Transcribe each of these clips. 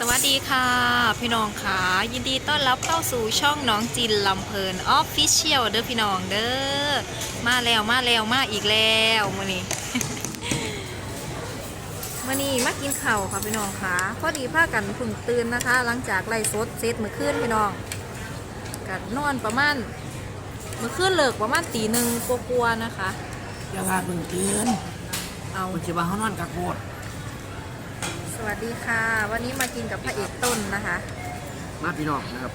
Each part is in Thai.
สวัสดีค่ะ พี่น้องค่ะ ยินดีต้อนรับเข้าสู่ช่องน้องจินลำเพลินออฟฟิเชียลเด้อพี่น้องเด้อมาแล้วมาแล้วมาอีกแล้วมื่อนี้มื่อนี้มากินข้าวค่ะพี่น้องค่ะพอดีพากันเพึ่งตื่นนะคะ หลังจากไล่สดเซตเมื่อคืนพี่น้องกันนอนประมาณเมื่อคืนเลิกประมาณตีหนึ่งกลัวาๆนะคะอย่าพาเพิ่งตื่นเอามันจะมาเขานอนกักโบดส วัสดีค่ะ วันนี้มากินกับพระเอกต้นนะคะ มาพี่น้องนะครับ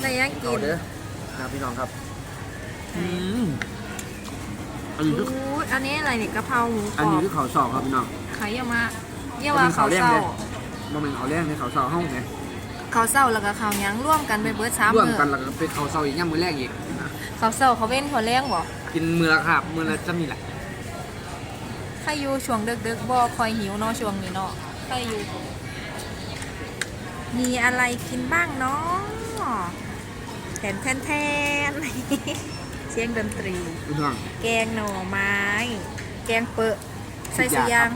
แต่ยังกิเอานเด้อนะพี่น้องครับอืมอันนี้คืออู้อันนี้อะไรเนี่ยกะเพราหมูกรอันอนี้บคือเขาวสอบครับพี่น้องขายเยอะมากเยอะว่าเขาวแรงเศร้าเลยโมเมนต์เขาวแรงในเขาวสอบห้องไงเขาวเศร้าแล้วก็เขาวหยังร่วมกันเป็นเบิร์ดสามร่วมมือกันแล้วก็เป็นเขาวสอบอีกย่ำมือแรกอีกนะเขาวเศร้าเขาเว้นเขาวแรงบ่กินมือละครับมือละจะมีแหละใค รอยู่ช่วงเดึกๆบ่คอยหิวเนาะช่วงนี้เนาะใครอยู่ มีอะไรกินบ้างเนาะแทนแทนแทนเสียงดนตรี พี่น้อง แกงหน่อไม้ แกงเปอะใส่คิสุดอยากยาง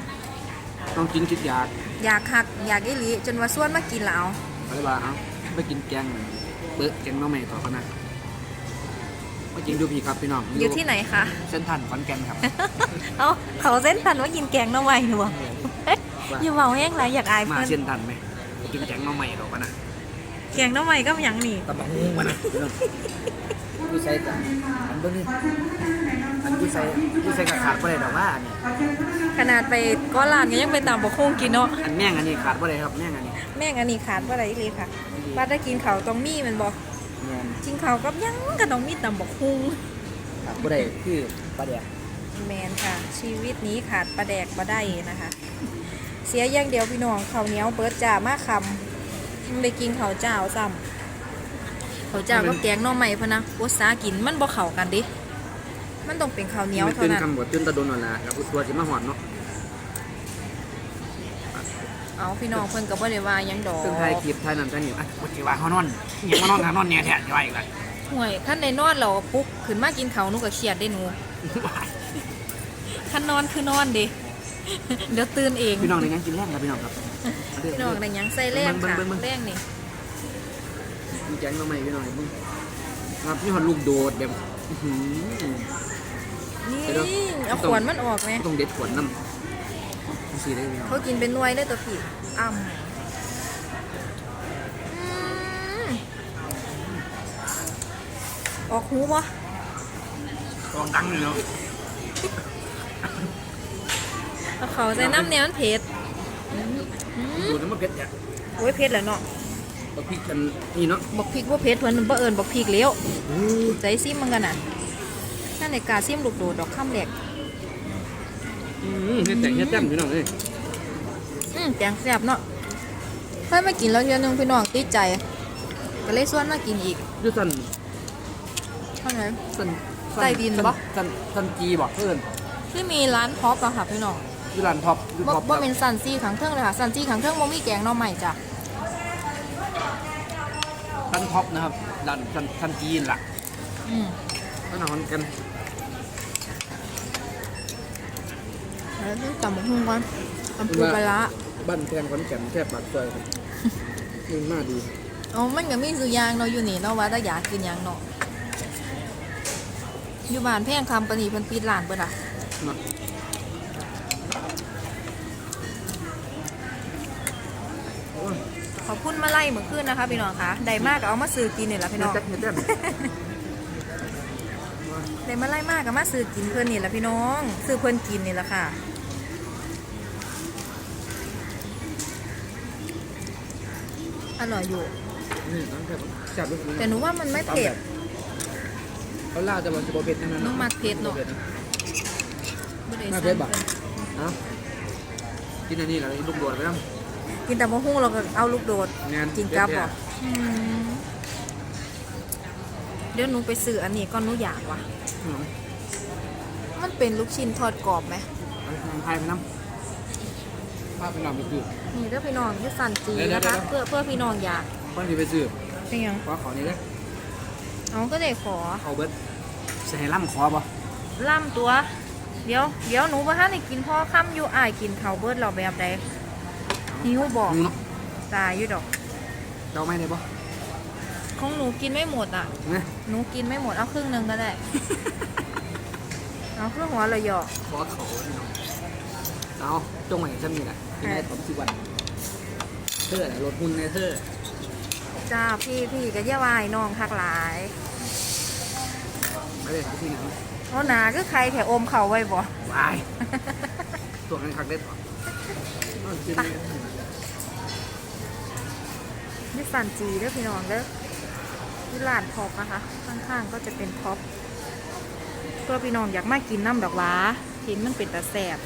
ต้องกินคิดอยากอยากหักอยากอีหลีจนว่าส่วนมากินแล้วอะไรบ้างเอาไปกินแกงเบิร์แกงน้องใหม่ต่อกันนะ มากินดูพี่ครับพี่น้องอยู่ที่ไหนคะเส้นทันขอนแก่นครับ เอ้าเขาเส้นทันว่ากินแกงหน้ำไม้หนูบ่อย่าเบาแห้งไรอยากอายมาเพื่อนเส้นทันไหมไปกินแกงน้องใหม่ต่อกันนะแกงหน้ำไม้ก็ยังนี่ตะบังงูมันนะดูใส่กันอันเบื้องนี้อันดูใส่ดูใส่กระขาดบ่ได้ดอกว่าอันนี้ขนาดไปก้อนลานก็ยังไปตามบกโค้งกินเนาะอันแม่งอันนี้ขาดบ่ได้ครับแม่งอันนี้แม่งอันนี้ขาดว่าไรเลยค่ะว่าถ้ากินเขาวต้องมีแมันบอก แม่งกินเขาวกับยังก็ต้องมีตำบกคุ้งขาดบ่ได้คือปลาแดกแมนค่ะ ชีวิตนี้ขาดปลาแดกบ่ได้นะคะ เสียอย่างเดียวพี่น้องข้าวเหนียวเบิดจ่ามากคำมันไปกินข้าวเจ้าซ้ำข้าวเจ้าก็แกงหน่อไม้พะนะโอสากินมันบ่เข้ากันดิมันต้องเป็นข้าวเหนียวมันเท่าตื่นนั้นคำบ่ตื่นตะดนนั่นแหละแล้วอุตัวสิมาหอนเนาะ เอาพี่น้องเพิ่นก็บ่ได้ว่าหยังดอกซึ่งไทยคลิปไทยนั่นไทยนี่อะบ่สิว่าเขานอนยังมานอนหานอนเนี่ยแท้จะว่าอีกล่ะห่วยคันในนอนเราปลุ๊กขึ้นมากินเขาวหนูก็เครียดได้หนูคันนอนคือนอนดิเดี๋ยวตื่นเอง พี่น้องได้ยังกินแรงครับพี่น้องครับพี่น้องได้หยังใส่แรงค่ะเบิ่งเบิ่งเบิ่งแรงนี่มีแกงน้องใหม่พี่น้องมึงครับพี่หอนลูกโดดแบบอื้อหือ นี่เดี๋ยวเอาขวานมันออกไหม ต้องเด็ดขวดน้ำ สีได้พี่น้องเขากินเป็นหน่วยเลยตัวพี่อ่ำอืมออกหูปะกองดังเลยเนาะเอาเขาใส่น้ำเนี่ยมันเผ็ดอืมดูน้ำมันเผ็ดเนี่ยโอ้ยเผ็ดแล้วเนาะบักพริกกันนี่เนาะบอกพริกว่าเผ็ดเพิ่นบ่เอิญบอกพริกเลี้ยวใจซิมมันกันน่ะนั่นในกาซิมลูกโดดดอกข้ามแหลก อืมเฮ็ดแต่งเฮ็ดแต้มพี่น้องเอ้ยอืมแกงแซ่บเนาะเพิ่นมากินแล้วเทื่อนึงพี่น้องติดใจ ก็เลยชวนมากินอีกดูสันเท่านั้นสันใต้ดินปะสันสันจีบอกเพื่อนที่มีร้านท็อปอะค่ะพี่น้องอยูร้านท็อปอยูบ่ท็อปบ่เป็นซันซี่ขังเทิงเลยค่ะซันซี่ขังเทิงบ่มีแกงหน่อใหม่จ้ะร้านท็อปนะครับร้านสันสันจีนล่ะอืมร้านอาหารกัน แล้วต้องตำบักหุ่งก่อนตำปูปลาร้าบ้านแพงขอนแก่นแค่ปากซอยครับนี่น่าดีอ๋อมันก็มีสุอยางเนาะอยู่นี่เนาะว่าถ้าอยากกินหยังเนาะอยู่บ้านแพงคำปานนีเพิ่นปิดร้านเบิดอะเนาะโอ้ยขอบคุณมาไล่เมื่อคืนนะคะพี่น้องคะได้มากก็เอามาซื้อกินนี่แหละพี่น้องเฮ็ดแต้มเฮ็ดแต้มได้มาไล่มากก็มาซื้อกินเพิ่นนี่แหละพี่น้อง ซื้อเพิ่นกินนี่แหละค่ะ อร่อยอยู่ นี่น้ำแซ่บแซ่บด้วยแต่หนูว่ามันไม่เผ็ด เขาล่าจะมันจะบ่เผ็ดทั้งนั้นน้องมักเผ็ดเนอะ บ่นะบ่ได้มาสั่เผ็ดงบ่เพิ่นเอ้ากินอันนี้แล้วลูกโดดไปน้ำกินแต่มะฮุ่งเราก็เอาลูกโดด งานกินกับบ่อืมเดี๋ยวหนูไปซื้ออันนี้ก่อนหนูอยากว่ะอืมมันเป็นลูกชิ้นทอดกรอบไหมเอาทางไทยไปน้ำภาพเป็นหลังไปซื้อ นี่เด้อพี่น้องอยุสันจีเดี๋ยวนะคะเดี๋ยวเพื่อเพื่อพี่น้องอยากก่อนที่ไปซื้อเป็นหยังขอขอนี้เลยเอาก็ได้ขอเอาเบิร์ดใส่ล่ำคอบ่ล่ำตัว เดี๋ยวเดี๋ยวหนูว่าถ้าได้กินพ่อค่ำอยู่อายกินเขาวเบิดเราแบบใดเอาหิวบอกหิวเนาะตายอยู่ดอกเดาไม่ได้ปะของหนูกินไม่หมดอะ นะหนูกินไม่หมดเอาครึ่งหนึ่งก็ได้ เอาครึ่งหัวเลยหยอกขอเขาพี่น้องเอาจงใหม่จะมีแหละ ที่ได้ผมสิวันเธอน่ะรถหุ่นในเธอจ้าพี่พี่ก็อย่าวายน้องทักหลายไม่ได้ที่ไหนเอาหนาก็ใครแถวอมเข่าไว้บ่วายตัวกันคักได้ต่อเอากินเลยนี่สันจีเด้อพี่น้องเด้อที่ร้านท็อปนะคะ ข้างๆก็จะเป็นท็อปเพื่อพี่น้องอยากมากินน้ำดอกหว้าเห็นมันเป็นตาแสบ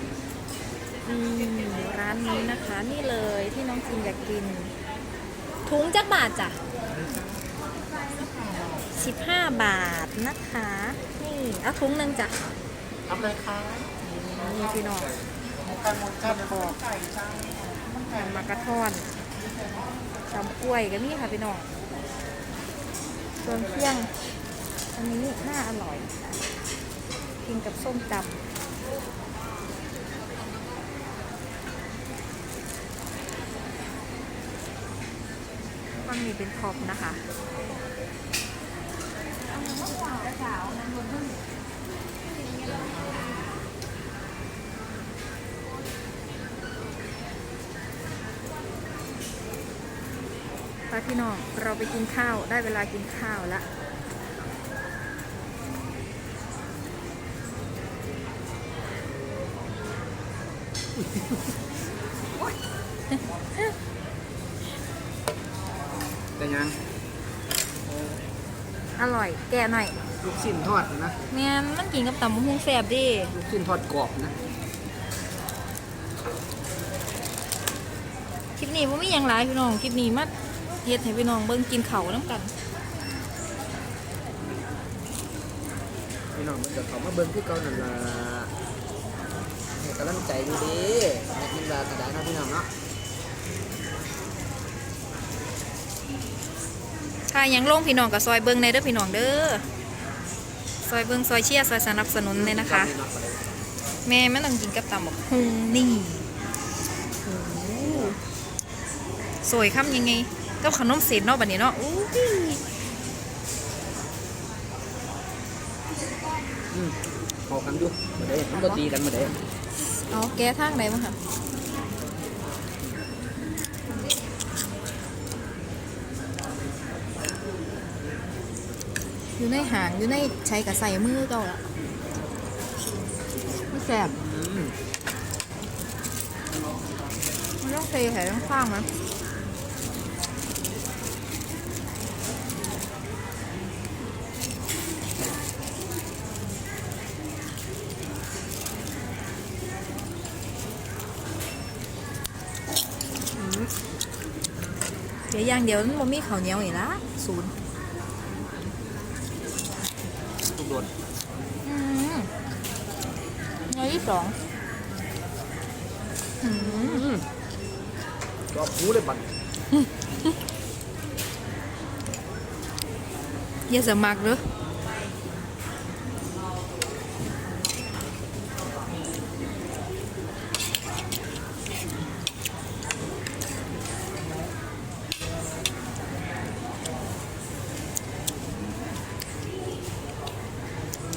อืม ร้านนี้นะคะนี่เลยที่น้องจินอยากกิน ถุงจักบาทจ้ะ15บาทนะคะ นี่ เอาถุงหนึ่งจ้ะทำเลยค่ะนี่พี่น้องไก่หมดค่ะเดี๋ยวต้องไก่จ้าแผ่นมากระท่อนตำกล้วยก็มีค่ะพี่น้องส่วนเครื่องอันนี้น่าอร่อย กินกับส้มตำ ฟังนี้เป็นท็อปนะคะไปพี่น้องเราไปกินข้าวได้เวลากินข้าวแล้ว อร่อย แกะหน่อยลูกชิ้นทอดนะแม่นมันกินกับตำมะฮุ่งแสบดิลูกชิ้นทอดกรอบนะคลิปนี้ว่ามีอย่างไรพี่น้องคลิปนี้มาเฮ็ดให้พี่น้องเบิ่งกินเขาวน้ำกัน พี่น้องมันจะเขามาเบิ้งที่เก่านั่นล่ะให้กำลังใจดูดิแม่กินลากระดาษนะพี่น้องเนาะ ค่ะยังลงพี่น้องกับซอยเบิ่งในเด้อพี่น้องเด้อซอยเบิ่งซอยเชียร์ซอยสนับสนุนเลยนะคะ แม่ไม่ต้องกินกับตำบักฮุงนี่โอ้โหสวยคำยังไงกับขนมเศษเนาะบัดนี้เนาะอู้ยอืมพอกันอยู่มาได้มันก็ตีกันมาได้เอาแก้ทางไหนมั้งคะ อยู่ในหางอยู่ในใช้กับใส่มือเก่าละไม่แสบมันต้องเทแถวข้างๆนะเดี๋ยวอย่างเดียวมันมีข้าวเหนียวอีกละศูนย์ ทุกโดน อืมเหนียวที่ สองอืมอืมกรอบหูเลยบัดอย่าสมัครเด้อ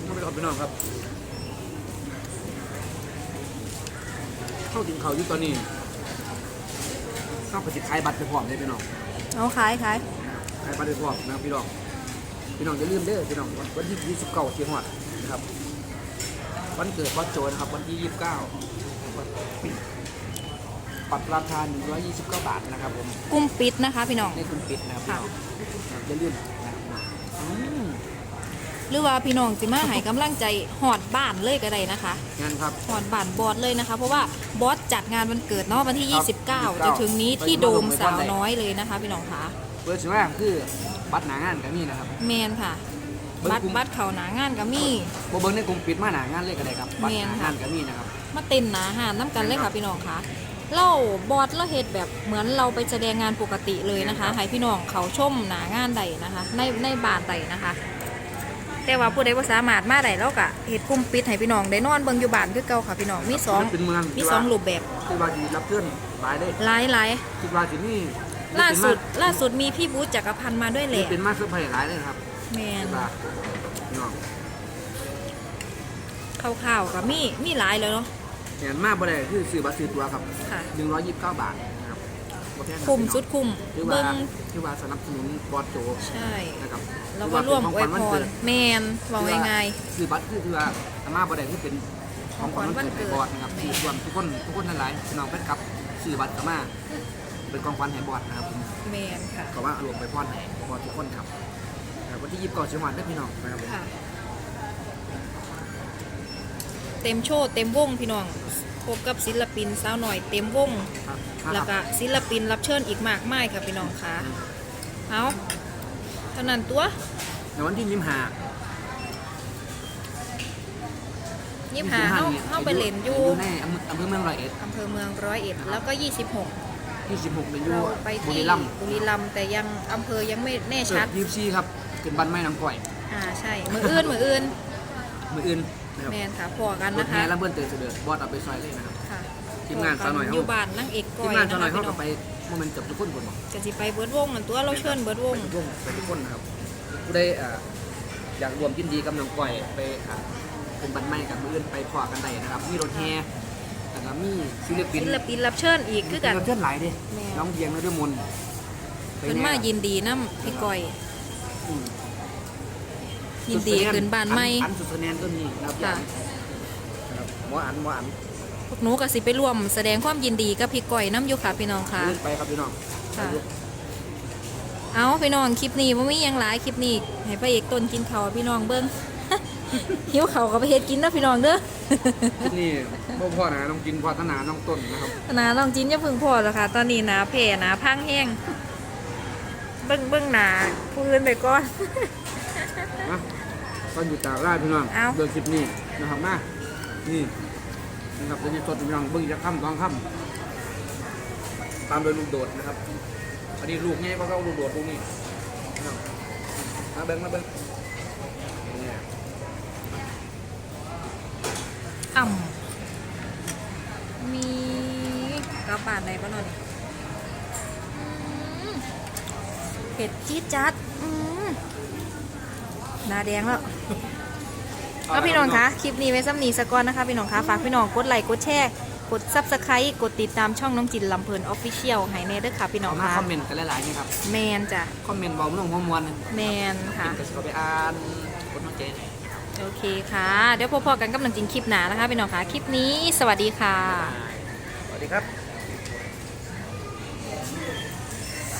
เข้าไปก่อนพี่น้องครับ เข้าถึงเขาอยู่ตอนนี้เข้าไปจิขายบัตรไปพร้อมเลยพี่น้องเอาขายขายขายบัตรไปพร้อมนะครับพี่น้องพี่น้องอย่าลืมเด้อพี่น้องวันวันที่ยี่สิบเก้าที่หอดนะครับ วันเกิดวัดโจนะครับ วันที่ยี่สิบเก้าปัดราคา129 บาทนะครับผมกุ้มปิดนะคะพี่น้องในคุณปิดนะครับพี่น้องครับอย่าลืมนะครับพี่น้องอืม หรือว่าพี่น้องสิมาให้กำลังใจหอดบ้านเลยก็ได้นะคะงานครับ หอดบ้านบอสเลยนะคะ เพราะว่าบอสจัดงานวันเกิดเนาะวันที่ครับ29 จะถึงนี้ที่โดมสาวน้อยเลยนะคะ พี่น้องคะเปิดสิว่าคือบัตรหนางานก็มีนะครับ แมนค่ะ เบิ่งบัตรกลุ่มบัตรเขาหนางานก็มี บ่เบิ่งในกลุ่มปิดมาหนางานเลยก็ได้ครับบัตรแม่หนนาค่ะงานก็มีนะครับ มาเต้นหนาหานน้ำกันเลยค่ะพี่น้องคะเล่าบอสเราเฮ็ดแบบเหมือนเราไปแสดงงานปกติเลยนะคะ ให้พี่น้องเขาชมหนางานใดนะคะ ในในบ้านใดนะคะ แต่ว่าผู้ใดบ่สามารถมาได้เราก็เฮ็ดกลุ่มปิดให้พี่น้องได้นอนเบิ่งอยู่บ้านคือเก่าค่ะพี่น้องมีสองเป็นเมืองมีสองรูปแบบที่ว่าดีรับเพื่อนหลายได้หลายหลายคิดว่าที่นี่ล่าสุดล่าสุดมีพี่บูธจักรพันธ์มาด้วยแหนี่ละเป็นมาเซอร์ไพรส์หลายเลยนะครับแมนคิดว่าพี่น้องข่าวๆก็มีมีหลายแล้วเนาะแอนมาบ่ได้คือซื้อบัตรซื้อตัวครับค่ะ129บาทนะครับบ่แพ งนะคุ้มพี่น้องสุดคุ้มคือว่าเบิ่งคือว่าสนับสนุนบอสโจใช่นะครับแล้วก็ร่วมอวยพรแมนว่าง่ายซื้อบัตรคือคือว่าอาม่าบ่ได้คือเป็นของขวัญวันเกิดให้บอสนะครับของขวัญวันเกิดที่รวมทุกคนทุกคนทั้งหลายพี่น้องแฟนคลับซื้อบัตรอาม่าเป็นของขวัญให้บอสนะครับผมๆแมนค่ะก็ว่ารวมไปพรให้บอสทุกคนครับนะครับวันที่ยี่สิบเก้าจังหวัดได้อพี่น้องนะครับผมค่ะเต็มโชว์เต็มวงพี่น้องพบกับศิลปินสาวหน่อยเต็มวงครับ แล้วก็ศิลปินรับเชิญอีกมากมายค่ะพี่น้องค่ะเอาเท่านั้นตัวในวันที่ยี่สิบห้ายี่หาเข้าเข้าไปเล่นอยู่ในอำเภออำเภอเมืองร้อยเอ็ดอำเภอเมืองร้อยเอ็ดแล้วก็26ที่สิบหกเป็นอยู่เราไปบุที่รีรัมย์บุรีรัมย์แต่ยังอำเภอยังไม่แน่เกิชัดดยี่สิบสี่ครับเป็นบันไม้น้ำก่อย อ่าใช่มืออื่นมืออื่นมืออื่นนะครับแมนค่ะพอกันรถนะคะแห่และเบิ้ลเตือนเสด็จบอสเอาไปซอยเลยนะครับค่ะ ทีมงานสาวหน่อยอเขายู่บ้านนั่งเอกก้ทีอมยงานนะสาวหน่อยคะเขาพี่น้ก็องไปโมเมนต์จับทุกคนบนบอกจะสิไปเบิร์ดวงนั่นตัวเราเชิญเบิร์ดวง ไปทุกวงไปทุกคนนะครับผู้ใดอ่าอยากรวมยินดีกับน้องก้อยไปอ่าเป็นบันไม้กับมืออื่นไปพอกันได้นะครับ มีรถแห่แล้วก็มีศิลปินศิลปินรับเชิญอีกคือกัน เพื่อนหลายเด้แม่ น้องเบียงนฤมลไปเพิ่นมายินดีน้ำพี่ก้อย อืม ยินดีขึ้นบ้านใหม่ อันสุดคะแนนก็มีนะครับค่ะนะครับหมออันหมออันพ วกหนูก็สิไปร่วมแสดงความยินดีกับพี่ก้อยน้ำอยู่ค่ะพี่น้องค่ะเลื่อนไปครับพี่น้องค่ะ เอาพี่น้องคลิปนี้ว่ามีหยังหลายคลิปนี้ให้พระเอกต้นกินข้าวให้พี่น้องเบิ้ง หิวข้าวก็ไปเฮ็ดกินเด้อพี่น้องเด้อ คลิปนี้พ่อพ่อนะน้องกินพอธนาน้องต้นนะครับนาลองจินอย่าเพึ่งพอแล้วค่ะ ตอนนี้หนาแผ่หนาพังแห้งเบิ้งเบิ้งหนาผู้อื่นไปก่อน นะก็อยู่ตากไร่พี่น้องเอา เดินคลิปนี้นะครับมานี่ นะครับเดี๋ยวนี้สดพี่น้องเบิ่งจะค่ำสองค่ำตามโดยลูกโดดนะครับอันนี้ลูกไงเพราะเขาลูกโดดลูกนี้มาเบิ่งมาเบิ่งอ่ำมีกระปานใดบ้างนนี่เผ็ดจี๊ดจัดหน้าแดงแล้ว ก็พี่น้องคะคลิปนี้ไว้ซ้ำนีสกอนนะคะพี่น้องคะฝากพี่น้องกดไลค์กดแชร์กดซับสไครต์กดติดตามช่องน้องจินลำเพลินออฟฟิเชียลให้แน่เด้อค่ะพี่น้อเอางมาคะคอมเมนต์กันหลายๆนี่ครับแมนจ้ะคอมเมนต์บอกไม่ต้องหัวมวนนะแมนค่ะก็จะเข้าไปอ่านกดมาเจนโอเคค่ะ เดี๋ยวพบๆกันกับน้องจินคลิปหนานะคะพี่น้องคะคลิปนี้ สวัสดีค่ะ สวัสดีครับ